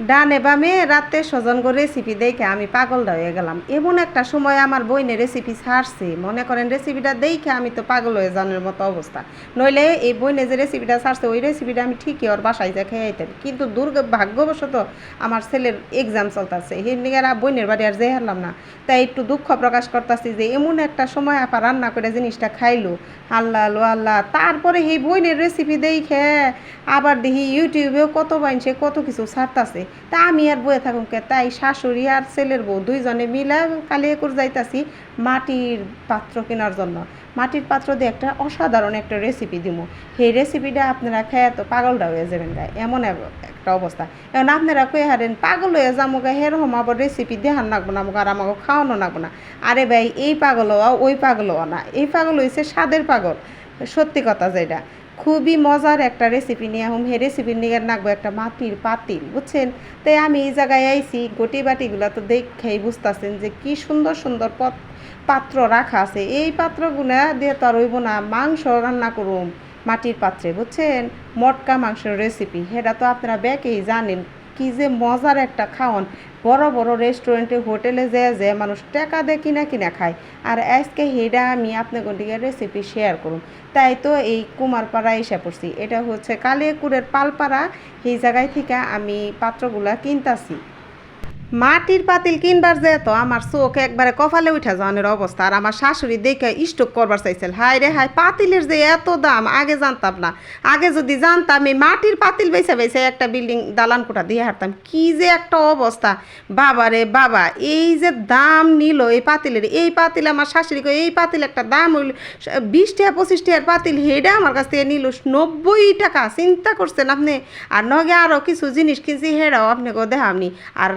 ডানে বামে রাতে স্বজন করে রেসিপি দেখে আমি পাগলটা হয়ে গেলাম। এমন একটা সময় আমার বইনে রেসিপি ছাড়ছে। মনে করেন রেসিপিটা দেখে আমি তো পাগল হয়ে জানার মতো অবস্থা। নইলে এই বইনে যে রেসিপিটা ছাড়ছে, ওই রেসিপিটা আমি ঠিকই ওর বাসায় যা খেয়ে যেতাম কিন্তু দুর্গ ভাগ্যবশত আমার ছেলের এক্সাম চলতেছে। হিন্দিগারা বইনের বাড়ি আর যে হারলাম না। তাই একটু দুঃখ প্রকাশ করতেছি যে এমন একটা সময় আপা রান্না করে জিনিসটা খাইলো। আল্লাহ লো আল্লাহ। তারপরে এই বইনের রেসিপি দেখে আবার দেখি ইউটিউবেও কত বাইনছে কত কিছু ছাড়তাছে। তা আমি আর বয়ে থাকুন কে? তাই শাশুড়ি আর ছেলের বউ দুইজনে মিলা কালি একুর যাইতাছি মাটির পাত্র কেনার জন্য। মাটির পাত্র দিয়ে একটা অসাধারণ একটা রেসিপি দিব সেই রেসিপিটা আপনারা খেয়ে তো পাগলটা হয়ে যাবেন গায়ে এমন একটা অবস্থা। এখন আপনারা কয়ে হারেন, পাগল হয়ে যাব গা হেরকম আবার রেসিপি দেখান লাগবো না আমাকে আর আমাকে খাওয়ানো লাগবো না। আরে ভাই, এই পাগল হওয়া, ওই পাগল হওয়া না। এই পাগল হয়েছে স্বাদের পাগল। সত্যি কথা যেটা। খুবই মজার একটা রেসিপি নিয়ে এখন হে রেসিপি নিয়ে নাকবো একটা মাটির পাতিল, বুঝছেন? তাই আমি এই জায়গায় আইছি গোটি বাটিগুলো তো দেখেই বুঝতেছেন যে কি সুন্দর সুন্দর পাত্র রাখা আছে। এই পাত্রগুলো দিয়ে তো আর হইব না, মাংস রান্না করুম মাটির পাত্রে, বুঝছেন? মটকা মাংসের রেসিপি সেটা তো আপনারা ব্যাকেই জানেন। কি যে মজার একটা খাওয়ান বড় বড় রেস্টুরেন্টে হোটেলে যে যে মানুষ টাকা দিয়ে কিনা কিনা খায়। আর আজকে হেডা আমি আপনাদের দিকে রেসিপি শেয়ার করুন। তাই তো এই কুমারপাড়া এসে পড়ছি। এটা হচ্ছে কালিয়াকুড়ের পালপাড়া। এই জায়গায় থেকে আমি পাত্রগুলা কিনতাছি। মাটির পাতিল কিনবার যে তো আমার চোখ একবারে কপালে উঠা যাওয়ানোর অবস্থা। আর আমার শাশুড়ি দেখে স্টক করবার চাইছিল হাই রে হাই পাতিলের যে এত দাম, আগে জানতাম না। আগে যদি জানতাম, এই মাটির পাতিল বেছে বেছে একটা বিল্ডিং দালান কোঠা দিয়ে হারতাম কি যে একটা অবস্থা। বাবা রে বাবা, এই যে দাম নিল এই পাতিলের, এই পাতিল আমার শাশুড়ি এই পাতিল একটা দাম হইল বিশ টাকা পঁচিশ টাকার পাতিল হেডা আমার কাছ থেকে নিল নব্বই টাকা। চিন্তা করছেন আপনি? আর নগে আরও কিছু জিনিস কিনছি হেরাও আপনি গো দেখামনি আর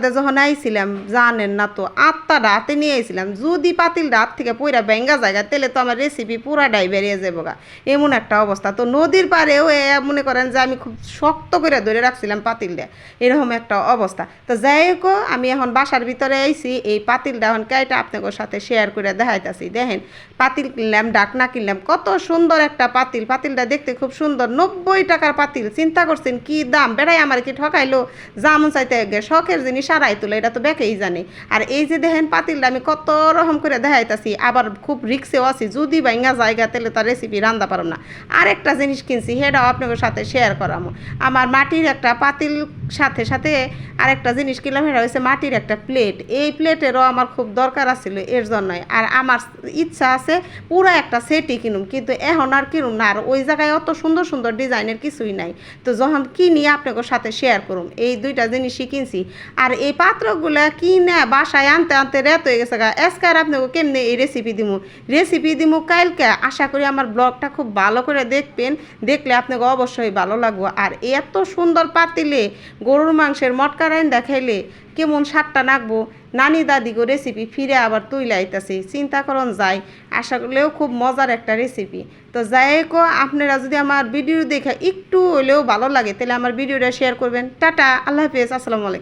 রাস্তাতে যখন আইছিলাম, জানেন না তো, আটটা রাতে নিয়ে আইছিলাম। যদি পাতিল রাত থেকে পুরা ব্যাঙ্গা জায়গা তাহলে তো আমার রেসিপি পুরাটাই বেরিয়ে যাব গা। এমন একটা অবস্থা। তো নদীর পাড়েও মনে করেন যে আমি খুব শক্ত করে ধরে রাখছিলাম পাতিলটা। এরকম একটা অবস্থা। তো যাই হোক, আমি এখন বাসার ভিতরে আইছি। এই পাতিলটা এখন কাইটা আপনাদের সাথে শেয়ার করে দেখাইতেছি। দেখেন, পাতিল কিনলাম, ডাকনা কিনলাম। কত সুন্দর একটা পাতিল। পাতিলটা দেখতে খুব সুন্দর। নব্বই টাকার পাতিল। চিন্তা করছেন কি দাম? বেড়াই আমার কি ঠকাইলো? জামন চাইতে শখের জিনিস সারাই তোলে, এটা তো বেকেই জানে। আর এই যে দেখেন পাতিলটা, আমি কত রকম করে দেখাইতাছি, আবার খুব রিক্সেও আছি, যদি বাইঙ্গা জায়গা তেলে তার রেসিপি রান্না পারব না। আর একটা জিনিস কিনছি, সেটাও আপনাদের সাথে শেয়ার করামো। আমার মাটির একটা পাতিল সাথে সাথে আরেকটা জিনিস কিনলাম, সেটা হচ্ছে মাটির একটা প্লেট এই প্লেটেরও আমার খুব দরকার আছিল এর জন্যই। আর আমার ইচ্ছা আছে পুরো একটা সেটই কিনুম, কিন্তু এখন আর কিনুম না। আর ওই জায়গায় অত সুন্দর সুন্দর ডিজাইনের কিছুই নাই। তো যখন কিনি, আপনাদের সাথে শেয়ার করুন এই দুইটা জিনিসই কিনছি। আর এই পাত্রগুলো কিনে বাসায় আনতে আনতে রেত হয়ে গেছে গা। এসকার আপনাকে কেমনে এই রেসিপি দিমু? রেসিপি দিমু কালকে। আশা করি আমার ব্লগটা খুব ভালো করে দেখবেন। দেখলে আপনাকে অবশ্যই ভালো লাগবো। আর এত সুন্দর পাতিলে গরুর মাংসের মটকা রাইন দেখাইলে কেমন সাতটা নাকবো? নানি দাদিগো রেসিপি ফিরে আবার তুইলে আইতাছি, চিন্তা করন যাই। আশা করলেও খুব মজার একটা রেসিপি তো যাই কো আপনারা যদি আমার ভিডিও দেখে একটু হলেও ভালো লাগে, তাহলে আমার ভিডিওটা শেয়ার করবেন। টাটা, আল্লাহ হাফেজ, আসসালামু আলাইকুম।